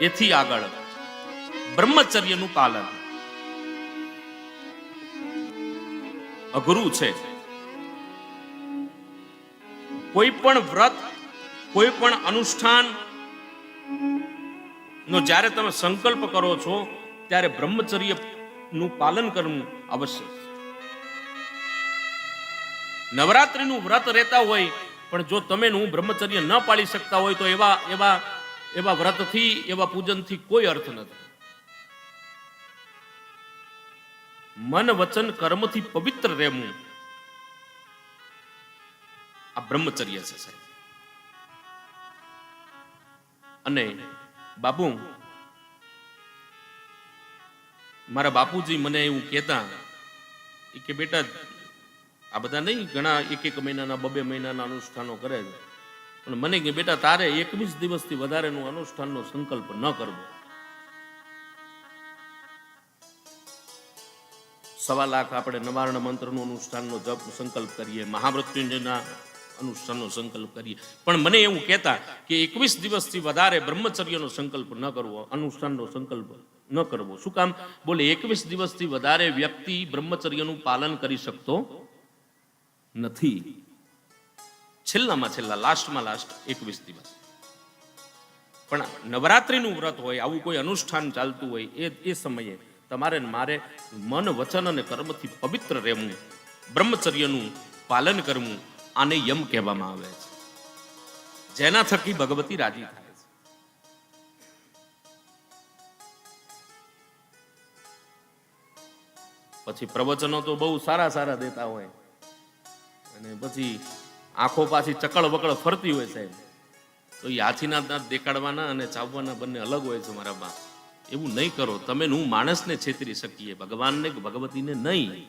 એથી આગળ બ્રહ્મચર્યનું પાલન અઘરું છે કોઈ પણ વ્રત, કોઈ પણ અનુષ્ઠાન નો જ્યારે તમે સંકલ્પ કરો છો, ત્યારે બ્રહ્મચર્યનું પાલન કરવું આવશ્યક છે. નવરાત્રીનું વ્રત રહેતા હોય, પણ જો તમે બ્રહ્મચર્ય ન પાળી શકતા હોય, તો એવા એવા એવા વ્રતથી, એવા પૂજનથી કોઈ અર્થ નથી. મન વચન કર્મથી પવિત્ર રહેવું. આ બ્રહ્મચર્ય છે, સાહેબ. અને બાપુ, મારા બાપુજી મને એવું કહેતા કે બેટા, આ બધા નહીં ઘણા એક એક મહિનાના, બબે મહિનાના અનુષ્ઠાનો કરે છે. પણ મને કે બેટા, તારે એકવીસ દિવસથી વધારેનું અનુષ્ઠાનનો સંકલ્પ ન કરવો. સવા લાખ આપણે નવાર્ણ મંત્રનો અનુષ્ઠાનનો જપ સંકલ્પ કરીએ, મહામૃત્યુંજયના અનુષ્ઠાનનો સંકલ્પ કરીએ. પણ મને એવું કહેતા કે એકવીસ દિવસથી વધારે બ્રહ્મચર્યનો સંકલ્પ ન કરવો, અનુષ્ઠાનનો સંકલ્પ ન કરવો. શું કામ? બોલે, એકવીસ દિવસથી વધારે વ્યક્તિ બ્રહ્મચર્યનું પાલન કરી શકતો નથી. છેલ્લામાં છેલ્લા, લાસ્ટમાં લાસ્ટ એકવીસ દિવસ. પણ નવરાત્રિનું વ્રત હોય, આવું કોઈ અનુષ્ઠાન ચાલતું હોય, એ એ સમયે તમારે મારે મન, વચન અને કર્મથી પવિત્ર રહેવું, બ્રહ્મચર્યનું પાલન કરવું, આને યમ કહેવામાં આવે છે. જેના થકી ભગવતી રાજી થાય પછી પ્રવચનો તો બહુ સારા સારા દેતા હોય. અને પછી આંખો પાછી ચકળ બકળ ફરતી હોય સાહેબ. તો એ હાથીના દાંત દેખાડવાના અને ચાવવાના બંને અલગ હોય છે મારા બા. એવું નહીં કરો. તમે હું માણસને છેતરી શકીએ. ભગવાનને કે ભગવતીને નહીં.